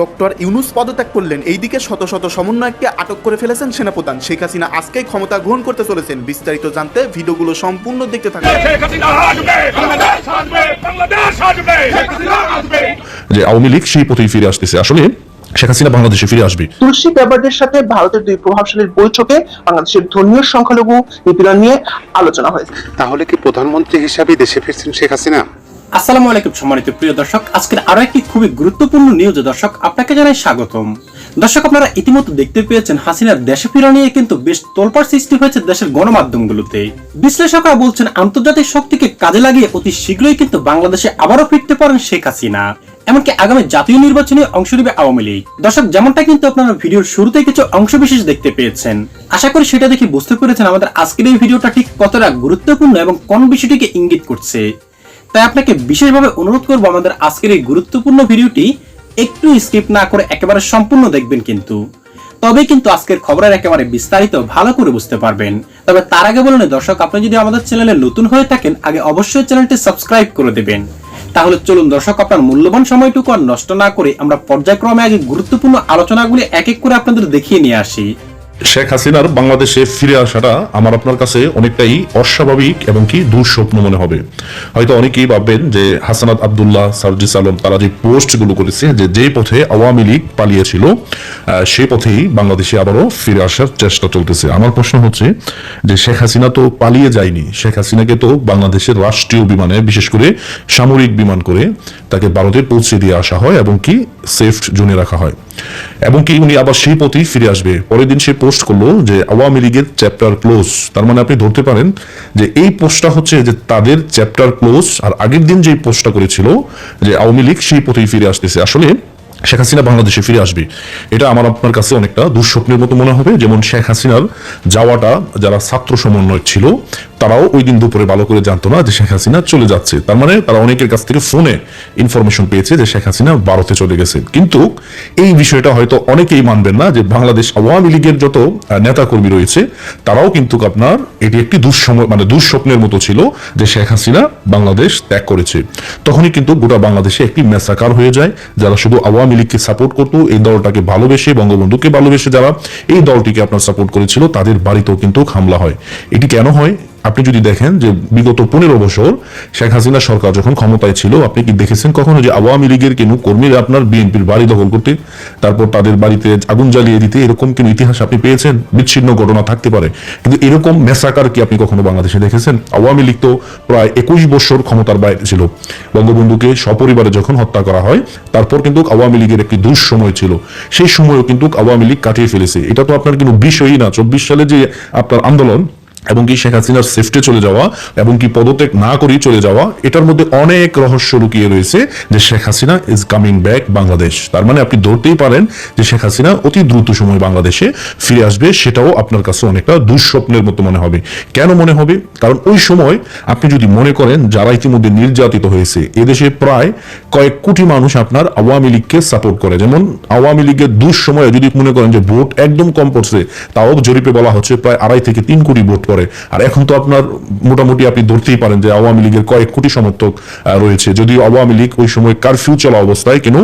Doctor Yunus পদত্যাগ করলেন। এইদিকে শত শত সমন্বয়ককে আটক করে ফেলেছেন সেনাপ্রধান। শেখ হাসিনা আজকেই ক্ষমতা গ্রহণ করতে চলেছেন। বিস্তারিত জানতে ভিডিওগুলো সম্পূর্ণ দেখতে থাকুন। যে আওয়ামী লীগ সেই পথেই ফিরে আসতেছে। আসলে শেখ হাসিনা বাংলাদেশে ফিরে আসবে। তুলসী ব্যাপারদের সাথে ভারতের দুই প্রভাবশালীর বৈঠকে বাংলাদেশের ধর্মীয় সংখ্যালঘু নিপীড়ন নিয়ে আলোচনা হয়েছে। তাহলে কি প্রধানমন্ত্রী হিসাবে দেশে ফিরছেন শেখ হাসিনা? আসসালামু আলাইকুম সম্মানিত প্রিয় দর্শক, আজকের আরও একটি খুবই গুরুত্বপূর্ণ নিউজ দর্শক, আপনাকে জানাই স্বাগতম। দর্শক, আপনারা ইতিমধ্যে দেখতে পেয়েছেন, হাসিনার দেশে ফিরা নিয়ে কিন্তু বেশ তোলপাড় সৃষ্টি হয়েছে দেশের গণমাধ্যমগুলোতে। বিশ্লেষকরা বলছেন, আন্তর্জাতিক শক্তিকে কাজে লাগিয়ে অতি শীঘ্রই কিন্তু বাংলাদেশে আবারও ফিরতে পারেন শেখ হাসিনা। এমনকি আগামী জাতীয় নির্বাচনে অংশ নেবে আওয়ামী লীগ। দর্শক, যেমনটা কিন্তু আপনারা ভিডিওর শুরুতে কিছু অংশবিশেষ দেখতে পেয়েছেন। আশা করি সেটা দেখে বুঝতে পেরেছেন আমাদের আজকের এই ভিডিওটা ঠিক কতটা গুরুত্বপূর্ণ এবং কোন বিষয়টিকে ইঙ্গিত করছে। তাই আপনাকে বিশেষভাবে অনুরোধ করব আমাদের আজকের এই গুরুত্বপূর্ণ ভিডিওটি একটু স্কিপ না করে একেবারে সম্পূর্ণ দেখবেন কিন্তু। তবে কিন্তু আজকের খবরের একেবারে বিস্তারিত ভালো করে বুঝতে পারবেন। তবে তার আগে বলুন দর্শক, আপনি যদি আমাদের চ্যানেলে নতুন হয়ে থাকেন, আগে অবশ্যই চ্যানেলটি সাবস্ক্রাইব করে দেবেন। তাহলে চলুন দর্শক, আপনার মূল্যবান সময়টুকু আর নষ্ট না করে আমরা পর্যায়ক্রমে আগে গুরুত্বপূর্ণ আলোচনাগুলি এক এক করে আপনাদের দেখিয়ে নিয়ে আসি। শেখ হাসিনার বাংলাদেশে ফিরে আসাটা আমার আপনার কাছে অনেকটাই অস্বাভাবিক এবং কি দুঃস্বপ্ন মনে হবে। হয়তো অনেকেই ভাববেন যে হাসানাত আবদুল্লাহ, সার্জিস আলম তারা যে পোস্টগুলো করেছে, যে যে পথে আওয়ামী লীগ পালিয়েছিল সেই পথেই বাংলাদেশে আবারও ফিরে আসার চেষ্টা চলতেছে। আমার প্রশ্ন হচ্ছে যে শেখ হাসিনা তো পালিয়ে যায়নি। শেখ হাসিনাকে তো বাংলাদেশের রাষ্ট্রীয় বিমানে, বিশেষ করে সামরিক বিমান করে তাকে ভারতে পৌঁছে দিয়ে আসা হয় এবং কি সেফ জোনে রাখা হয়। এবং কি উনি আবার সেই পথেই ফিরে আসবে। পরের দিন সে পোস্ট করল যে, আওয়ামী লীগের চ্যাপ্টার ক্লোজ। তার মানে আপনি ধরতে পারেন যে, এই পোস্টটা হচ্ছে যে, তাদের চ্যাপ্টার ক্লোজ। আর আগের দিন যে পোস্টটা করেছিল যে, আওয়ামী লীগ সেই পথেই ফিরে আসতেছে। আসলে শেখ হাসিনা বাংলাদেশে ফিরে আসবে। এটা আমার আপনার কাছে অনেকটা দুঃস্বপ্নের মতো মনে হবে। যেমন শেখ হাসিনার যাওয়াটা যারা ছাত্র সমন্বয় ছিল, তারাও ওই দিন দুপুরে ভালো করে জানতো না যে শেখ হাসিনা চলে যাচ্ছে। তার মানে তারা অনেকের কাছ থেকে ফোনে ইনফরমেশন পেয়েছে যে শেখ হাসিনা ভারতে চলে গেছে। কিন্তু এই বিষয়টা হয়তো অনেকেই মানবেন না যে বাংলাদেশ আওয়ামী লীগের যত নেতা কর্মী রয়েছে, তারাও কিন্তু আপনার এটি একটি দুঃসময় মানে দুঃস্বপ্নের মতো ছিল যে শেখ হাসিনা বাংলাদেশ ত্যাগ করেছে। তখনই কিন্তু গোটা বাংলাদেশে একটি মেসাকার হয়ে যায়, যারা শুধু আওয়ামী লীগকে সাপোর্ট করতো এই দলটাকে ভালোবেসে, বঙ্গবন্ধুকে ভালোবেসে যারা এই দলটিকে আপনার সাপোর্ট করেছিল, তাদের বাড়িতেও কিন্তু হামলা হয়। এটি কেন হয়? আপনি যদি দেখেন যে বিগত পনেরো বছর শেখ হাসিনা সরকার যখন ক্ষমতায় ছিল, আপনি কি দেখেছেন কখনো যে আওয়ামী লীগের কোনো কর্মীরা আপনার বিএনপির বাড়ি দখল করতে, তারপর তাদের বাড়িতে আগুন জ্বালিয়ে দিতে এরকম কোনো ইতিহাস আপনি পেয়েছেন? বিচ্ছিন্ন ঘটনা থাকতে পারে। কিন্তু এরকম মেসাকার কি আপনি কখনো বাংলাদেশে দেখেছেন? আওয়ামী লীগ তো প্রায় একুশ বছর ক্ষমতার বাইরে ছিল। বঙ্গবন্ধুকে সপরিবারে যখন হত্যা করা হয়, তারপর কিন্তু আওয়ামী লীগের একটি দুঃসময় ছিল। সেই সময়ও কিন্তু আওয়ামী লীগ কাটিয়ে ফেলেছে। এটা তো আপনার কিন্তু বিষয়ই না। চব্বিশ সালে যে আপনার আন্দোলন এবং কি শেখ হাসিনার সেফটে চলে যাওয়া এবং কি পদত্যাগ না করেই চলে যাওয়া, এটার মধ্যে অনেক রহস্য লুকিয়ে রয়েছে যে Sheikh Hasina is coming back Bangladesh তার মানে আপনি ধরতেই পারেন যে শেখ হাসিনা অতি দ্রুত সময় বাংলাদেশে ফিরে আসবে, সেটাও আপনার কাছে অনেকটা দুঃস্বপ্নের মতো মনে হবে। কেন মনে হবে? কারণ ওই সময় আপনি যদি মনে করেন যারা ইতিমধ্যে নির্যাতিত হয়েছে, এদেশে প্রায় কয়েক কোটি মানুষ আপনার আওয়ামী লীগকে সাপোর্ট করে। যেমন আওয়ামী লীগের দুঃসময়ে যদি মনে করেন যে ভোট একদম কম পড়ছে, তাও জরিপে বলা হচ্ছে প্রায় আড়াই থেকে তিন কোটি ভোট পড়ে আর এখন তো আপনার মোটামুটি আপনি ধরতেই পারেন যে আওয়ামী লীগের কয়েক কোটি সমর্থক রয়েছে। যদিও আওয়ামী লীগ ওই সময় কারফিউ চলা অবস্থায় কেন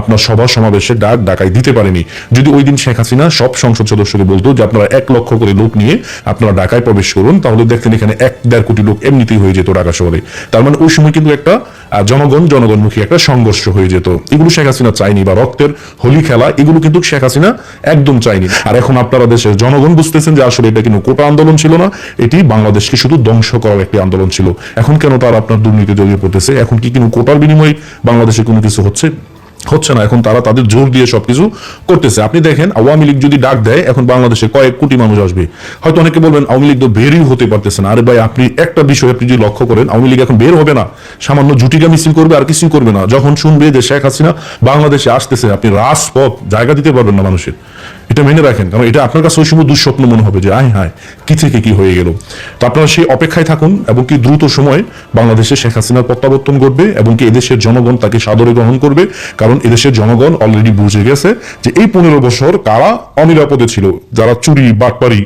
আপনার সভা সমাবেশে ডাক ডাকাই দিতে পারেনি। যদি ওই দিন শেখ হাসিনা সব সংসদ সদস্যকে বলতো যে আপনারা এক লক্ষ করে লোক নিয়ে আপনারা ঢাকায় প্রবেশ করুন, তাহলে দেখতেন এখানে এক দেড় কোটি লোক এমনিতেই হয়ে যেত ঢাকা শহরে। তার মানে ওই সময় কিন্তু একটা জনগণ, জনগণমুখী একটা সংঘর্ষ হয়ে যেত। এগুলো শেখ হাসিনা চাইনি বা রক্তের হোলি খেলা, এগুলো কিন্তু শেখ হাসিনা একদম চাইনি আর এখন আপনারা দেশের জনগণ বুঝতেছেন যে আসলে এটা কিন্তু কোটা আন্দোলন ছিল না এটি বাংলাদেশকে শুধু ধ্বংস করার একটি আন্দোলন ছিল। এখন কেন তার আপনার দুর্নীতি জড়িয়ে পড়তেছে? এখন কি কোনো কোটার বিনিময়ে বাংলাদেশে কোনো কিছু হচ্ছে? হচ্ছে না, এখন তারা তাদের জোর দিয়ে সবকিছু করতেছে। আপনি দেখেন, আওয়ামী লীগ যদি ডাক দেয়, এখন বাংলাদেশে কয়েক কোটি মানুষ আসবে। হয়তো অনেকে বলবেন, আওয়ামী লীগ তো বেরই হতে পারতেছে না। আরে ভাই, আপনি একটা বিষয় আপনি যদি লক্ষ্য করেন, আওয়ামী লীগ এখন বের হবে না। সামান্য জুটিকা মিছিল করবে, আর কিছুই করবে না। যখন শুনবে যে শেখ হাসিনা বাংলাদেশে আসতেছে, আপনি রাজপথ জায়গা দিতে পারবেন না মানুষের। এটা মেনে রাখেন, কারণ এটা আপনার কাছে ওই সময় দুঃস্বপ্ন মনে হবে যে, আয় হায়, কি থেকে কি হয়ে গেল। তো আপনারা সেই অপেক্ষায় থাকুন, এবং কি দ্রুত সময় বাংলাদেশে শেখ হাসিনার প্রত্যাবর্তন ঘটবে, এবং কি এদেশের জনগণ তাকে সাদরে গ্রহণ করবে। কারণ এদেশের জনগণ অলরেডি বুঝে গেছে যে এই পনেরো বছর কারা অনিরাপদে ছিল, যারা চুরি, বাটপারি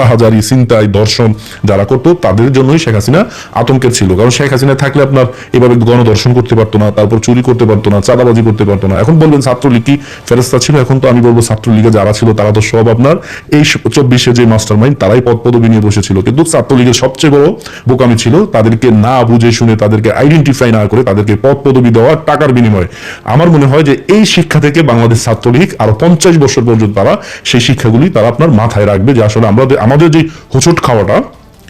রাহাজারি চিন্তায় দর্শন যারা করতো, তাদের জন্যই শেখ হাসিনা আতঙ্কের ছিল। কারণ শেখ হাসিনা থাকলে আপনার এভাবে গণদর্শন করতে পারতো না, তারপর চুরি করতে পারতো না, চাঁদাবাজি করতে পারতো না। এখন বলবেন ছাত্রলীগ কি ফেরস্তা ছিল? এখন তো আমি বলব ছাত্রলীগে যারা ছিল, তারা তো সব আপনার এই চব্বিশে যে মাস্টার মাইন্ড তারাই পদ পদবি নিয়ে বসেছিল। কিন্তু ছাত্রলীগের সবচেয়ে বড় বোকামি ছিল, তাদেরকে না বুঝে শুনে তাদেরকে আইডেন্টিফাই না করে তাদেরকে পদ পদবি দেওয়া টাকার বিনিময়ে। আমার মনে হয় যে এই শিক্ষা থেকে বাংলাদেশ ছাত্রলীগ আরও পঞ্চাশ বছর পর্যন্ত তারা সেই শিক্ষাগুলি তারা আপনার মাথায় রাখবে, যে আসলে আমরা আমাদের যে হোঁচট খাওয়াটা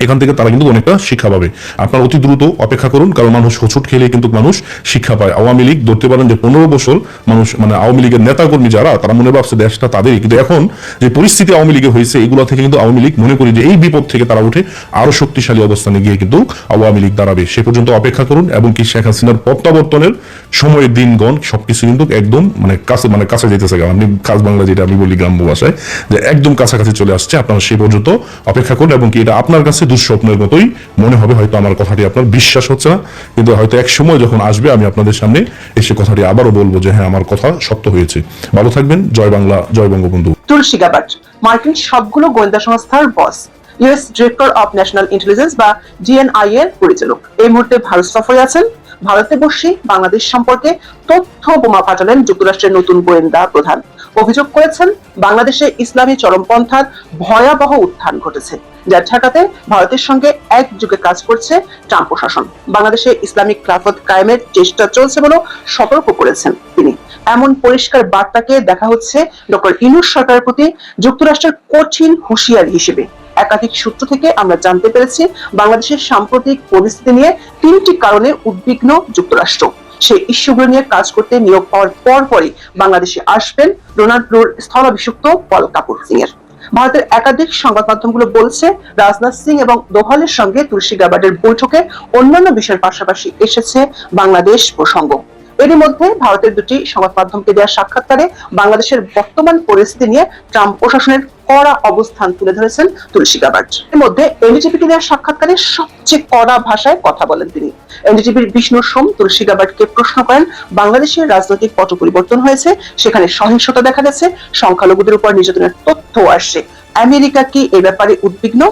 এখান থেকে তারা কিন্তু অনেকটা শিক্ষা পাবে। আপনার অতি দ্রুত অপেক্ষা করুন, কারণ মানুষ হোঁচট খেলে কিন্তু মানুষ শিক্ষা পায়। আওয়ামী লীগ ধরতে পারেন যে পনেরো বছর মানুষ মানে আওয়ামী লীগের নেতাকর্মী যারা, তারা মনে ভাবছে দেশটা তাদেরই। কিন্তু এখন যে পরিস্থিতি আওয়ামী লীগে হয়েছে, এগুলো থেকে কিন্তু আওয়ামী লীগ মনে করি যে এই বিপদ থেকে তারা উঠে আরও শক্তিশালী অবস্থানে গিয়ে কিন্তু আওয়ামী লীগ দাঁড়াবে। সে পর্যন্ত অপেক্ষা করুন এবং কি শেখ হাসিনার প্রত্যাবর্তনের সময়ের দিনগণ সবকিছু কিন্তু একদম মানে কাছে মানে কাছে যেতেছে আপনি কাজ বাংলা যেটা আমি বলি গ্রাম্য ভাষায়, যে একদম কাছাকাছি চলে আসছে। আপনারা সে পর্যন্ত অপেক্ষা করুন এবং কি এটা আপনার কাছে দুঃস্বপ্নের মতোই মনে হবে হয়তো আমার কথাটি আপনার বিশ্বাস হচ্ছে না, কিন্তু হয়তো এক সময় যখন আসবে আমি আপনাদের সামনে এসে কথাটি আবারও বলব যে হ্যাঁ আমার কথা সত্য হয়েছে। ভালো থাকবেন, জয় বাংলা, জয় বঙ্গবন্ধু। তুলসী গাবাট মার্কিন সবগুলো গোয়েন্দা সংস্থার boss, US director of national intelligence বা ডিএনআই এর পরিচালক। এই মুহূর্তে ভারত সফরে আছেন। ভারতে বসে বাংলাদেশ সম্পর্কে তথ্য বোমা ফাটালেন যুক্তরাষ্ট্রের নতুন গোয়েন্দা প্রধান। অভিযোগ করেছেন, বাংলাদেশে ইসলামী চরমপন্থার ভয়াবহ উত্থান ঘটেছে যা ঠেকাতে ভারতের সঙ্গে একযোগে কাজ করছে ট্রাম্প প্রশাসন। বাংলাদেশে ইসলামিক খেলাফত কায়েমের চেষ্টা চলছে বলেও সতর্ক করেছেন তিনি। এমন পরিষ্কার বার্তাকে দেখা হচ্ছে ডক্টর ইনুস সরকারের প্রতি যুক্তরাষ্ট্রের কঠিন হুঁশিয়ারি হিসেবে। একাধিক সূত্র থেকে আমরা জানতে পেরেছি, বাংলাদেশের সাম্প্রতিক পরিস্থিতি নিয়ে তিনটি কারণে উদ্বিগ্ন যুক্তরাষ্ট্র। সেই ইস্যুগুলো নিয়ে কাজ করতে নিয়োগ পাওয়ার পর পরই বাংলাদেশে আসবেন ডোনাল্ডোর স্থলাভিষিক্ত পল কাপুর সিং এর ভারতের একাধিক সংবাদ মাধ্যমগুলো বলছে, রাজনাথ সিং এবং দোভালের সঙ্গে তুলসী গাবার্ডের বৈঠকে অন্যান্য বিষয়ের পাশাপাশি এসেছে বাংলাদেশ প্রসঙ্গ। এরই মধ্যে ভারতের দুটি সংবাদ মাধ্যমকে দেওয়া সাক্ষাৎকারে বাংলাদেশের বর্তমান পরিস্থিতি নিয়ে ট্রাম্প প্রশাসনের কড়া অবস্থান তুলে ধরেছেন তুলসী গাবার্ড এর মধ্যে এনডিটিভিকে দেওয়া সাক্ষাৎকারে সবচেয়ে কড়া ভাষায় কথা বলেন তিনি। এনডিটিভির বিষ্ণু সোম তুলসী গাবার্ডকে প্রশ্ন করেন, বাংলাদেশের রাজনৈতিক পট পরিবর্তন হয়েছে, সেখানে সহিংসতা দেখা গেছে, সংখ্যালঘুদের উপর নির্যাতনের তথ্য আসছে। আমেরিকা কি এ ব্যাপারে উদ্বিগ্ন?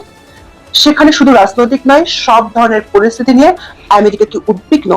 সেখানে শুধু রাজনৈতিক নয়, সব ধরনের পরিস্থিতি নিয়ে আমেরিকা কি উদ্বিগ্ন?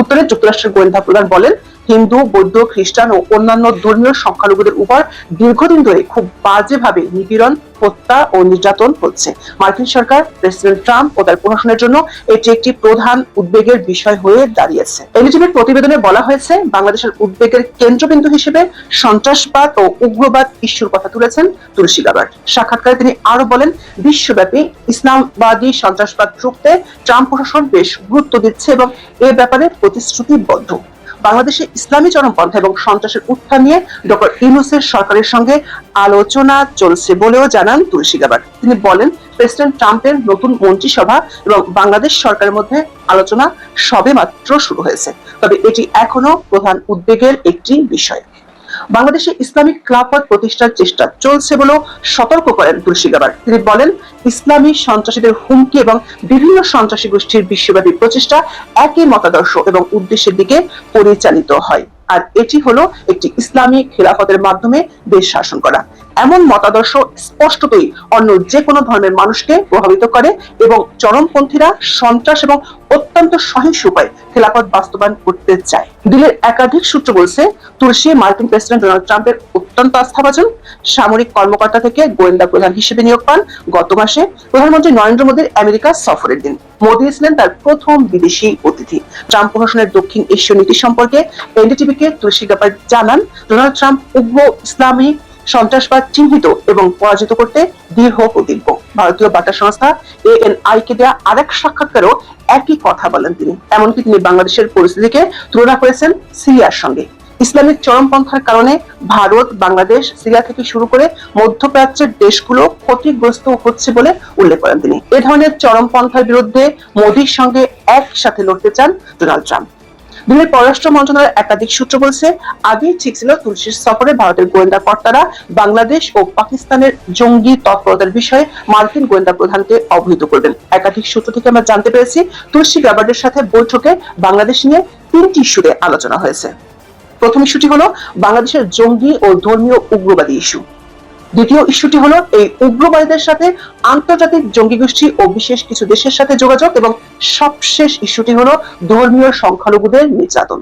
উত্তরে যুক্তরাষ্ট্রের গোয়েন্দা প্রধান বলেন হিন্দু, বৌদ্ধ, খ্রিস্টান ও অন্যান্য ধর্মীয় সংখ্যালঘুদের উপর দীর্ঘদিন ধরে খুব বাজেভাবে নিপীড়ন, হত্যা ও নির্যাতন হচ্ছে। মার্কিন সরকার, প্রেসিডেন্ট ট্রাম্প ও তার প্রশাসনের জন্য এটি একটি প্রধান উদ্বেগের বিষয় হয়ে দাঁড়িয়েছে। এনজিবির প্রতিবেদনে বলা হয়েছে, বাংলাদেশের উদ্বেগের কেন্দ্রবিন্দু হিসেবে সন্ত্রাসবাদ ও উগ্রবাদ ইস্যুর কথা তুলেছেন তুলসী গাবার্ড সাক্ষাৎকারে তিনি আরও বলেন, বিশ্বব্যাপী ইসলামবাদী সন্ত্রাসবাদ রুখতে ট্রাম্প প্রশাসন বেশ গুরুত্ব দিচ্ছে এবং এ ব্যাপারে প্রতিশ্রুতিবদ্ধ। বাংলাদেশে ইসলামী চরমপন্থা এবং সন্ত্রাসের উত্থান নিয়ে ডক্টর ইউনুসের সরকারের সঙ্গে আলোচনা চলছে বলেও জানান তুলসী গাবার তিনি বলেন, প্রেসিডেন্ট ট্রাম্পের নতুন মন্ত্রিসভা এবং বাংলাদেশ সরকারের মধ্যে আলোচনা সবে মাত্র শুরু হয়েছে। তবে এটি এখনও প্রধান উদ্বেগের একটি বিষয়। বাংলাদেশে ইসলামিক খিলাফত প্রতিষ্ঠার চেষ্টা চলছে বলেও সতর্ক করেন তুলসী গাবার তিনি বলেন, ইসলামী সন্ত্রাসীদের হুমকি এবং বিভিন্ন সন্ত্রাসী গোষ্ঠীর বিশ্বব্যাপী প্রচেষ্টা একই মতাদর্শ এবং উদ্দেশ্যের দিকে পরিচালিত হয়। আর এটি হলো একটি ইসলামী খেলাফতের মাধ্যমে দেশ শাসন করা। এমন মতাদর্শ স্পষ্টতই অন্য যে কোনো ধর্মের মানুষকে প্রভাবিত করে এবং চরমপন্থীরা সন্ত্রাস এবং অত্যন্ত সহিংস উপায়ে খেলাফত বাস্তবায়ন করতে চায়। দিল্লির একাধিক সূত্র বলছে তুলসী মার্কিন প্রেসিডেন্ট ডোনাল্ড ট্রাম্পের অত্যন্ত আস্থাভাজন সামরিক কর্মকর্তা থেকে গোয়েন্দা প্রধান হিসেবে নিয়োগ পান গত মাসে। প্রধানমন্ত্রী নরেন্দ্র মোদীর আমেরিকা সফরের দিন। মোদী ছিলেন তার প্রথম বিদেশি অতিথি। ট্রাম্প প্রশাসনের দক্ষিণ এশীয় নীতি সম্পর্কে এনডিটিভিকে তুলসী গাপার জানান, ডোনাল্ড ট্রাম্প উগ্র ইসলামী, সন্ত্রাসবাদ চিহ্নিত এবং পরাজিত করতে দৃঢ় প্রতিজ্ঞ। ভারতীয় বার্তা সংস্থা এএনআই কে দেওয়া আরেক সাক্ষাৎকারও একই কথা বলেন তিনি। এমনকি তিনি বাংলাদেশের পরিস্থিতিকে তুলনা করেছেন সিরিয়ার সঙ্গে। ইসলামিক চরমপন্থার কারণে ভারত, বাংলাদেশ, সিরিয়া থেকে শুরু করে মধ্যপ্রাচ্যের দেশগুলো ক্ষতিগ্রস্ত হচ্ছে বলে উল্লেখ করেন তিনি। এ ধরনের চরমপন্থার বিরুদ্ধে মোদীর সঙ্গে একসাথে লড়তে চান ডোনাল্ড ট্রাম্প। দিল্লির পররাষ্ট্র মন্ত্রণালয়ের একাধিক সূত্র বলছে আগেই ঠিক ছিল তুলসীর সফরে ভারতের গোয়েন্দা কর্তারা বাংলাদেশ ও পাকিস্তানের জঙ্গি তৎপরতার বিষয়ে মার্কিন গোয়েন্দা প্রধানকে অবহিত করবেন। একাধিক সূত্র থেকে আমরা জানতে পেরেছি তুলসী গাবার্ডের সাথে বৈঠকে বাংলাদেশ নিয়ে তিনটি ইস্যুতে আলোচনা হয়েছে। প্রথম ইস্যুটি হলো বাংলাদেশের জঙ্গি ও ধর্মীয় উগ্রবাদী ইস্যু। দ্বিতীয় ইস্যুটি হলো এই উগ্রবাদীদের সাথে আন্তর্জাতিক জঙ্গি গোষ্ঠী ও বিশেষ কিছু দেশের সাথে যোগাযোগ এবং সবশেষ ইস্যুটি হলো ধর্মীয় সংখ্যালঘুদের নির্যাতন।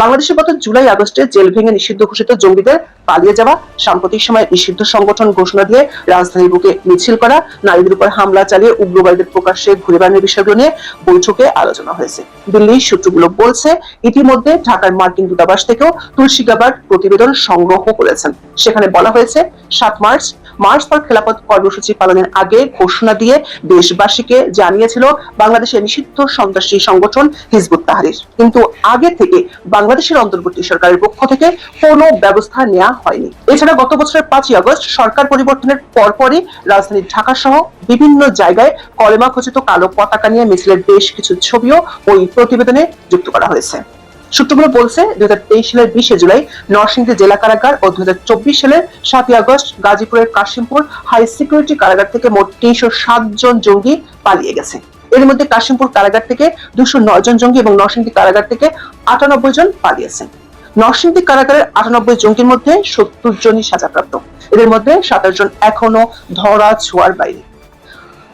বাংলাদেশে গত জুলাই আগস্টে জেল ভেঙে নিষিদ্ধ ঘোষিত জঙ্গিদের পালিয়ে যাওয়া সাম্প্রতিক সময় নিষিদ্ধ সংগঠন ঘোষণা দিয়ে রাজধানীর বুকে মিছিল করা, নারীদের উপর হামলা চালিয়ে উগ্রবাদীদের প্রকাশ্যে ঘুরে বেড়ানোর বিষয়গুলো নিয়ে বৈঠকে আলোচনা হয়েছে। দিল্লির সূত্রগুলো বলছে, ইতিমধ্যে ঢাকার মার্কিন দূতাবাস থেকেও তুলসী গাবার প্রতিবেদন সংগ্রহ করেছেন। সেখানে বলা হয়েছে, সাত মার্চ মার্চ ফর খেলাপথ কর্মসূচি পালনের আগে ঘোষণা দিয়ে দেশবাসীকে জানিয়েছিল বাংলাদেশের নিষিদ্ধ সন্ত্রাসী সংগঠন হিজবুত তাহরির। কিন্তু আগে থেকে বাংলাদেশের অন্তর্বর্তী সরকারের পক্ষ থেকে কোনো ব্যবস্থা নেওয়া হয়নি। এছাড়া গত বছরের পাঁচই আগস্ট সরকার পরিবর্তনের পরপরই রাজধানী ঢাকা সহ বিভিন্ন জায়গায় কলেমা খচিত কালো পতাকা নিয়ে মিছিলের বেশ কিছু ছবিও ওই প্রতিবেদনে যুক্ত করা হয়েছে। সূত্রগুলো বলছে দুই হাজার তেইশ সালের বিশে জুলাই নরসিংদী জেলা কারাগার ও দুই হাজার চব্বিশ সালের সাতই আগস্ট গাজীপুরের কাশিমপুর হাই সিকিউরিটি কারাগার থেকে মোট তিনশো সাত জন জঙ্গি পালিয়ে গেছে। এর মধ্যে কাশিমপুর কারাগার থেকে দুশো নয় জন জঙ্গি এবং নরসিংদী কারাগার থেকে আটানব্বই জন পালিয়েছেন। নরসিংদী কারাগারের আটানব্বই জঙ্গির মধ্যে সত্তর জনই সাজাপ্রাপ্ত। এদের মধ্যে সাতাশ জন এখনও ধরা ছোঁয়ার বাইরে।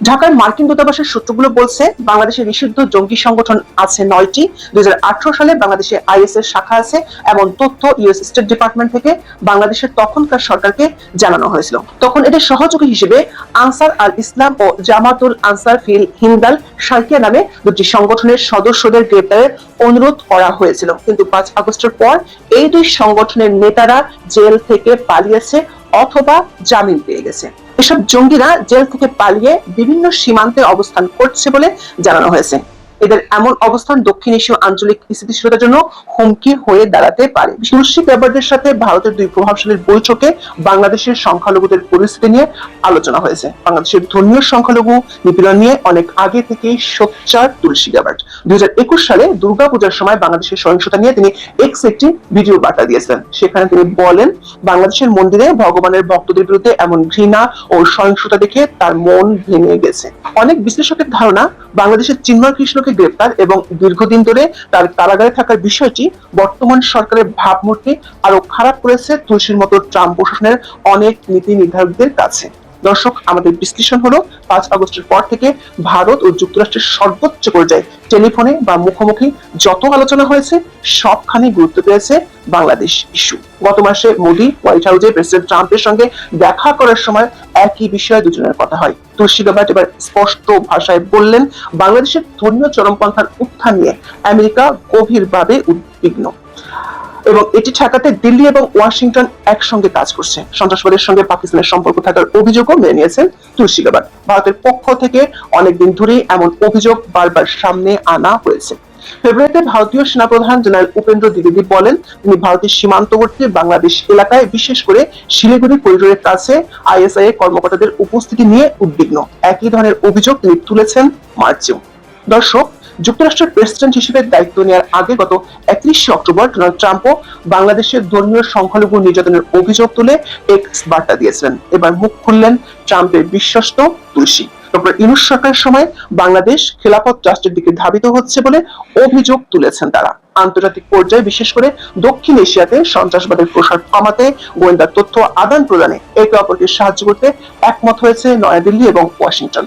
ঢাকার মার্কিন দূতাবাসের সূত্রগুলো বলছে বাংলাদেশের নিষিদ্ধ জঙ্গি সংগঠন আছে নয়টি। দুই সালে বাংলাদেশে আইএস এর শাখা আছে এমন তথ্য ইউএস স্টেট ডিপার্টমেন্ট থেকে বাংলাদেশের তখনকার সরকারকে জানানো হয়েছিল। তখন এদের সহযোগী হিসেবে আনসার আল ইসলাম ও জামাতুল আনসার ফিল হিন্দাল সার্কিয়া নামে দুটি সংগঠনের সদস্যদের গ্রেপ্তারের অনুরোধ করা হয়েছিল। কিন্তু পাঁচ আগস্টের পর এই দুই সংগঠনের নেতারা জেল থেকে পালিয়েছে অথবা জামিন পেয়ে গেছে। এসব জঙ্গিরা জেল থেকে পালিয়ে বিভিন্ন সীমান্তে অবস্থান করছে বলে জানানো হয়েছে। এদের এমন অবস্থান দক্ষিণ এশীয় আঞ্চলিক স্থিতিশীলতার জন্য হুমকি হয়ে দাঁড়াতে পারে। তুলসী ব্যাপারদের সাথে ভারতের দুই প্রভাবশালীর বৈঠকে বাংলাদেশের সংখ্যালঘুদের পরিস্থিতি নিয়ে আলোচনা হয়েছে। বাংলাদেশের ধর্মীয় সংখ্যালঘু নিপীড়ন নিয়ে অনেক আগে থেকেই সোচ্চার তুলসী গ্যাবার্ট দুই সালে দুর্গাপূজার সময় বাংলাদেশের সহিংসতা নিয়ে তিনি এক্স একটি ভিডিও বার্তা দিয়েছিলেন। সেখানে তিনি বলেন, বাংলাদেশের মন্দিরে ভগবানের ভক্তদের বিরুদ্ধে এমন ঘৃণা ও সহিংসতা দেখে তার মন ভেঙে গেছে। অনেক বিশ্লেষকের ধারণা, বাংলাদেশের চিন্ময় কৃষ্ণকে গ্রেপ্তার এবং দীর্ঘদিন ধরে তার কারাগারে থাকার বিষয়টি বর্তমান সরকারের ভাবমূর্তি আরও খারাপ করেছে তুলসীর মতো ট্রাম্প প্রশাসনের অনেক নীতি নির্ধারকদের কাছে। দর্শক, আমাদের বিশ্লেষণ হলো, পাঁচ আগস্টের পর থেকে ভারত ও যুক্তরাষ্ট্রের সর্বোচ্চ পর্যায়ে টেলিফোনে বা মুখোমুখি যত আলোচনা হয়েছে সবখানে গুরুত্ব পেয়েছে বাংলাদেশ ইস্যু গত মাসে মোদী হোয়াইট হাউসে প্রেসিডেন্ট ট্রাম্পের সঙ্গে দেখা করার সময় একই বিষয়ে দুজনের কথা হয়। তুলসী গাবাট এবার স্পষ্ট ভাষায় বললেন, বাংলাদেশের ধর্মীয় চরমপন্থার উত্থান নিয়ে আমেরিকা গভীরভাবে উদ্বিগ্ন। এবং এটি ঠেকাতে দিল্লি এবং ওয়াশিংটন একসঙ্গে কাজ করছে। সন্ত্রাসবাদের সঙ্গে পাকিস্তানের সম্পর্ক থাকার অভিযোগও মেনে নিয়েছেন তুলসী ভারতের পক্ষ থেকে অনেকদিন ধরেই এমন অভিযোগ বারবার সামনে আনা হয়েছে। ফেব্রুয়ারিতে ভারতীয় সেনাপ্রধান জেনারেল উপেন্দ্র দ্বিবেদী বলেন, তিনি ভারতের সীমান্তবর্তী বাংলাদেশ এলাকায় বিশেষ করে শিলিগুড়ি করিডোরের কাছে আইএসআই এর কর্মকর্তাদের উপস্থিতি নিয়ে উদ্বিগ্ন। একই ধরনের অভিযোগ তিনি তুলেছেন মার্চেও। দর্শক যুক্তরাষ্ট্রের প্রেসিডেন্ট হিসেবে দায়িত্ব নেওয়ার আগে গত একত্রিশে অক্টোবর ডোনাল্ড ট্রাম্পও বাংলাদেশের ধর্মীয় সংখ্যালঘু নির্যাতনের অভিযোগ তুলে এক্স বার্তা দিয়েছিলেন। এবার মুখ খুললেন ট্রাম্পের বিশ্বস্ত তুলসী ডক্টর সরকারের সময় বাংলাদেশ খেলাফত রাষ্ট্রের দিকে ধাবিত হচ্ছে বলে অভিযোগ তুলেছেন তারা। আন্তর্জাতিক পর্যায়ে বিশেষ করে দক্ষিণ এশিয়াতে সন্ত্রাসবাদের প্রসার কমাতে গোয়েন্দা তথ্য আদান প্রদানে একে অপরকে সাহায্য করতে একমত হয়েছে নয়াদিল্লি এবং ওয়াশিংটন।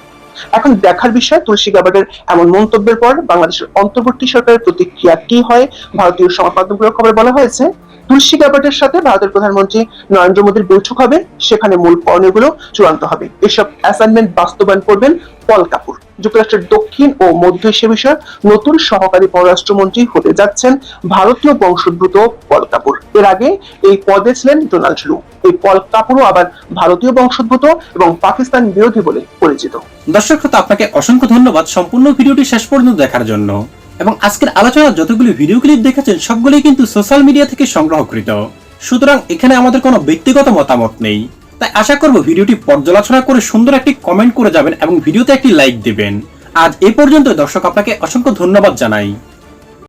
এখন দেখার বিষয় তুলসী গাবার্ডের এমন মন্তব্যের পর বাংলাদেশের অন্তর্বর্তী সরকারের প্রতিক্রিয়া কি হয়? ভারতীয় সংবাদ মাধ্যমগুলোর খবরে বলা হয়েছে তুলসী গাবার্ডের সাথে ভারতের প্রধানমন্ত্রী নরেন্দ্র মোদীর বৈঠক হবে, সেখানে মূল করণীয়গুলো চূড়ান্ত হবে। এসব অ্যাসাইনমেন্ট বাস্তবায়ন করবেন পল কাপুর। যুক্তরাষ্ট্রের দক্ষিণ ও মধ্য এশিয়া বিষয়ক নতুন সহকারী পররাষ্ট্রমন্ত্রী হতে যাচ্ছেন ভারতীয় বংশোদ্ভূত পল কাপুর। এর আগে এই পদে ছিলেন ডোনাল্ড লু এই পল কাপুরও আবার ভারতীয় বংশোদ্ভূত এবং পাকিস্তান বিরোধী বলে পরিচিত। দর্শক, আপনাকে অসংখ্য ধন্যবাদ। সম্পূর্ণ ভিডিওটি শেষ পর্যন্ত দেখার জন্য। এবং আজকের আলোচনার যতগুলি ভিডিও ক্লিপ দেখেছেন সবগুলি কিন্তু সোশ্যাল মিডিয়া থেকে সংগ্রহকৃত। সুতরাং এখানে আমাদের কোনো ব্যক্তিগত মতামত নেই। তাই আশা করব ভিডিওটি পর্যালোচনা করে সুন্দর একটি কমেন্ট করে যাবেন এবং ভিডিওতে একটি লাইক দেবেন। আজ এ পর্যন্ত দর্শক, আপনাকে অসংখ্য ধন্যবাদ জানাই।